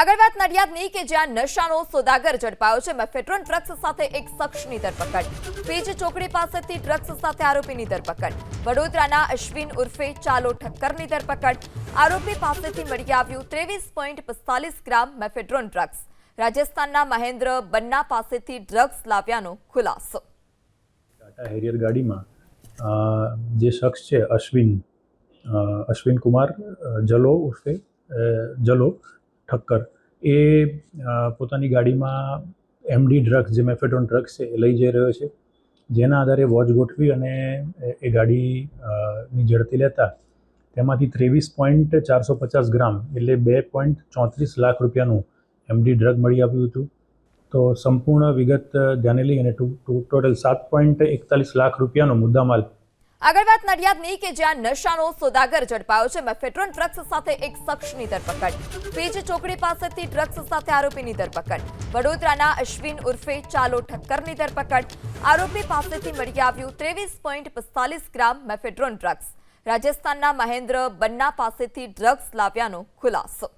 આગળ વાત નડિયાદની કે જ્યાં નશાનો સોદાગર ઝડપાયો છે, મેફેટ્રોન ડ્રગ્સ સાથે એક શખ્સની ધરપકડ. પેજ ચોકડી પાસેથી ડ્રગ્સ સાથે આરોપીની ધરપકડ. વડોદરાના અશ્વિન ઉર્ફે ચાલો ઠક્કરની ધરપકડ. આરોપી પાસેથી મળી આવ્યું ત્રેવીસ પોઈન્ટ પિસ્તાલીસ ગ્રામ મેફેટ્રોન ડ્રગ્સ. રાજસ્થાનના મહેન્દ્ર બન્ના પાસેથી ડ્રગ્સ લાવ્યાનો ખુલાસો. હેરિયર ગાડીમાં જે શખ્સ છે, અશ્વિન અશ્વિન કુમાર જલો ઉર્ફે જલો ઠક્કર. એ પોતાની ગાડીમાં એમડી ડ્રગ્સ, જે મેફેડોન ડ્રગ્સ છે, એ લઈ જઈ રહ્યો છે. જેના આધારે વોચ ગોઠવી અને એ- એ ગાડી ની ઝડપી લેતા તેમાંથી ત્રેવીસ પોઈન્ટ ચારસો પચાસ ગ્રામ એટલે બે પોઈન્ટ ચોત્રીસ લાખ રૂપિયાનું એમડી ડ્રગ મળી આવ્યું હતું. તો સંપૂર્ણ વિગત ધ્યાને લઈ અને ટોટલ સાત પોઈન્ટ એકતાલીસ લાખ રૂપિયાનો મુદ્દામાલ આગળ વાત નડિયાદની કે જ્યાં નશાનો સોદાગર ઝડપાયો છે, મેફેટ્રોન ડ્રગ્સ સાથે એક શખ્સની ધરપકડ. પેજ ચોકડી પાસેથી ડ્રગ્સ સાથે આરોપીની ધરપકડ. વડોદરાના અશ્વિન ઉર્ફે ચાલો ઠક્કરની ધરપકડ. આરોપી પાસેથી મળી આવ્યું ત્રેવીસ પોઈન્ટ પિસ્તાલીસ ગ્રામ મેફેટ્રોન ડ્રગ્સ. રાજસ્થાનના મહેન્દ્ર બન્ના પાસેથી ડ્રગ્સ લાવ્યાનો ખુલાસો.